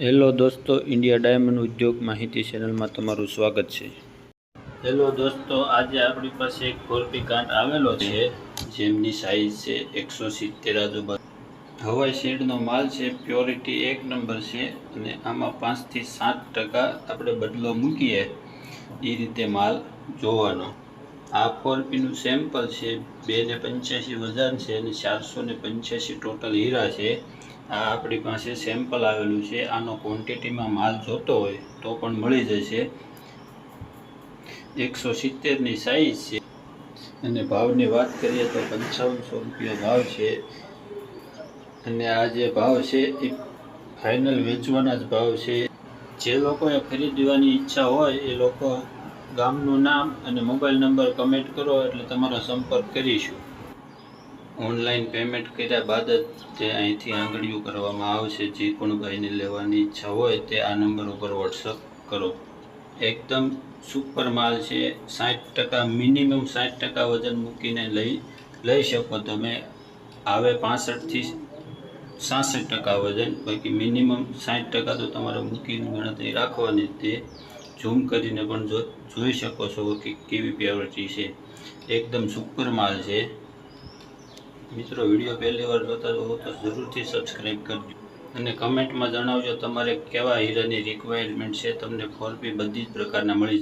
Hello દોસ્તો, India diamond ઉદ્યોગ માહિતી ચેનલમાં તમારું સ્વાગત છે. હેલો દોસ્તો, આજે આપણી પાસે એક ખોરપી કાંટ આવેલો છે, જેમની સાઇઝ છે એકસો સિત્તેર આજુબાજુ. હવાઈ શેડનો માલ છે પ્યોરિટી એક નંબર છે, અને આમાં પાંચથી સાત ટકા આપણે બદલો મૂકીએ એ રીતે માલ જોવાનો. આ ફોરપીનું સેમ્પલ છે, બે ને પંચ્યાસી વજન છે અને ચારસો ને પંચ્યાસી ટોટલ હીરા છે. આ આપણી પાસે સેમ્પલ આવેલું છે, આનો ક્વોન્ટિટીમાં માલ જોતો હોય તો પણ મળી જશે. એકસો સિત્તેરની સાઇઝ છે. અને ભાવની વાત કરીએ તો પંચાવનસો રૂપિયા ભાવ છે. અને આ જે ભાવ છે, એ ફાઇનલ વેચવાના જ ભાવ છે. જે લોકોએ ખરીદવાની ઈચ્છા હોય, એ લોકો ગામનું નામ અને મોબાઈલ નંબર કમેન્ટ કરો એટલે તમારો સંપર્ક કરીશું. ઓનલાઈન પેમેન્ટ કર્યા બાદ જ તે અહીંથી આંગળીઓ કરવામાં આવશે. જે પણ ભાઈને લેવાની ઈચ્છા હોય તે આ નંબર ઉપર વોટ્સઅપ કરો. એકદમ સુપર માલ છે. સાઠ ટકા મિનિમમ સાઠ ટકા વજન મૂકીને લઈ લઈ શકો તમે. આવે પાસઠથી સાસઠ ટકા વજન. બાકી મિનિમમ સાઠ ટકા તો તમારે મૂકીને ગણતરી રાખવાની તે. ઝૂમ કરીને પણ જોઈ શકો છો કે કેવી પ્યોરિટી છે. એકદમ સુપર માલ છે. મિત્રો, વીડિયો પહેલી વાર જોતા હો તો જરૂરથી સબસ્ક્રાઈબ કરજો. અને કમેન્ટમાં જણાવજો તમારે કેવા હીરાની રિક્વાયરમેન્ટ છે. તમને ફોરપી બધી જ પ્રકારના મળી